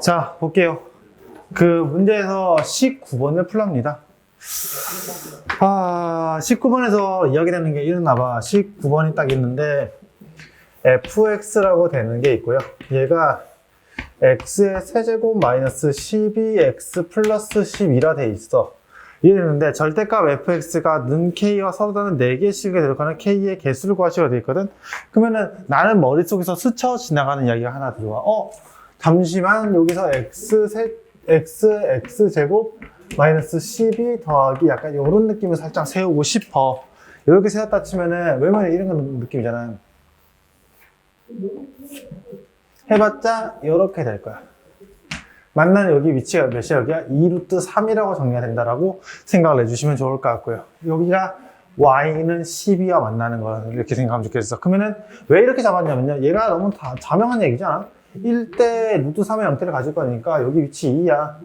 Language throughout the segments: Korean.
자, 볼게요. 그 문제에서 19번을 풀랍니다. 아, 19번에서 이야기되는 게 일어나 봐. 19번이 딱 있는데, fx라고 되는 게 있고요. 얘가 x의 세제곱 마이너스 12x 플러스 12라 돼 있어. 이랬는데 절대값 fx가 는 k와 서로 다른 4개씩에 들어가는 k의 개수를 구하시가 돼 있거든. 그러면은 나는 머릿속에서 스쳐 지나가는 이야기가 하나 들어와. 어, 잠시만 여기서 x 세 x x 제곱 마이너스 12 더하기 약간 이런 느낌을 살짝 세우고 싶어. 이렇게 세웠다 치면은 왜냐면 이런 건 느낌이잖아. 해봤자 이렇게 될 거야. 만나는 여기 위치가 몇이야 여기가 2루트 3이라고 정리가 된다라고 생각을 해주시면 좋을 것 같고요. 여기가 y는 12와 만나는 거야 이렇게 생각하면 좋겠어. 그러면은 왜 이렇게 잡았냐면요. 얘가 너무 다 자명한 얘기잖아. 1대 루트 3의 형태를 가질 거니까 여기 위치 2야.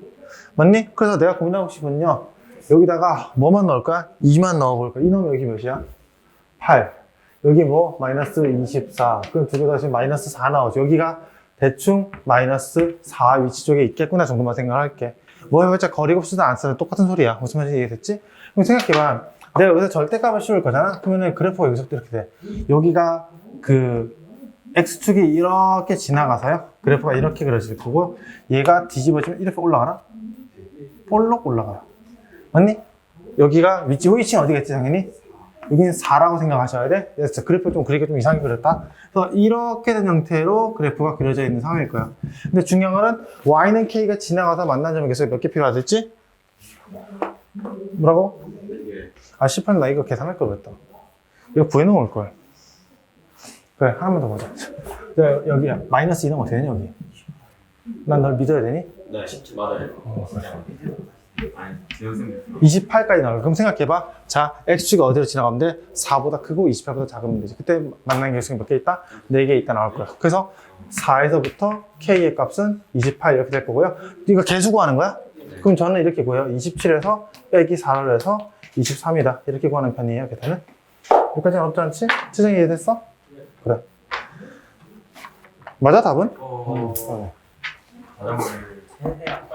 맞니? 그래서 내가 고민하고 싶은요. 여기다가 뭐만 넣을 거야? 2만 넣어볼 거야. 이놈 여기 몇이야? 8. 여기 뭐? 마이너스 24. 그럼 두 개 더하시면 마이너스 4 나오죠. 여기가 대충 마이너스 4 위치 쪽에 있겠구나 정도만 생각할게. 뭐 해봤자 거리 곱수도 안 쓰는 똑같은 소리야. 무슨 말인지 이해됐지? 그럼 생각해봐. 내가 여기서 절대값을 씌울 거잖아? 그러면은 그래프가 여기서부터 이렇게 돼. 여기가 그 X축이 이렇게 지나가서요. 그래프가 이렇게 그려질 거고 얘가 뒤집어지면 이렇게 올라가나? 볼록 올라가요. 맞니? 여기가 위치 호이칭 어디겠지 당연히? 여기는 4라고 생각하셔야 돼. 그래서 그래프 좀 그리기가 좀 이상하게 그렸다. 그래서 이렇게 된 형태로 그래프가 그려져 있는 상황일 거야. 근데 중요한 거는 y는 k가 지나가서 만난 점의 개수가 몇개 필요하겠지? 뭐라고? 아 18, 나 이거 계산할 걸 그랬다. 이거 구해놓을 걸. 그래, 하나만 더 보자. 야, 여기 마이너스 2는 어떻게 되냐, 여기? 난 널 믿어야 되니? 네, 맞아요. 아니, 재현생님. 28까지 나올 그럼 생각해봐. 자, x축이 어디로 지나가면 돼? 4보다 크고 28보다 작으면 되지. 그때 만난 개수가 몇개 있다? 4개 있다 나올 거야. 그래서 4에서부터 k의 값은 28 이렇게 될 거고요. 이거 개수 구하는 거야? 그럼 저는 이렇게 구해요. 27에서 빼기 4를 해서 23이다. 이렇게 구하는 편이에요, 계산은. 여기까지는 어렵지 않지? 지정이 이해됐어? 그래. 맞아, 답은? 어, 어.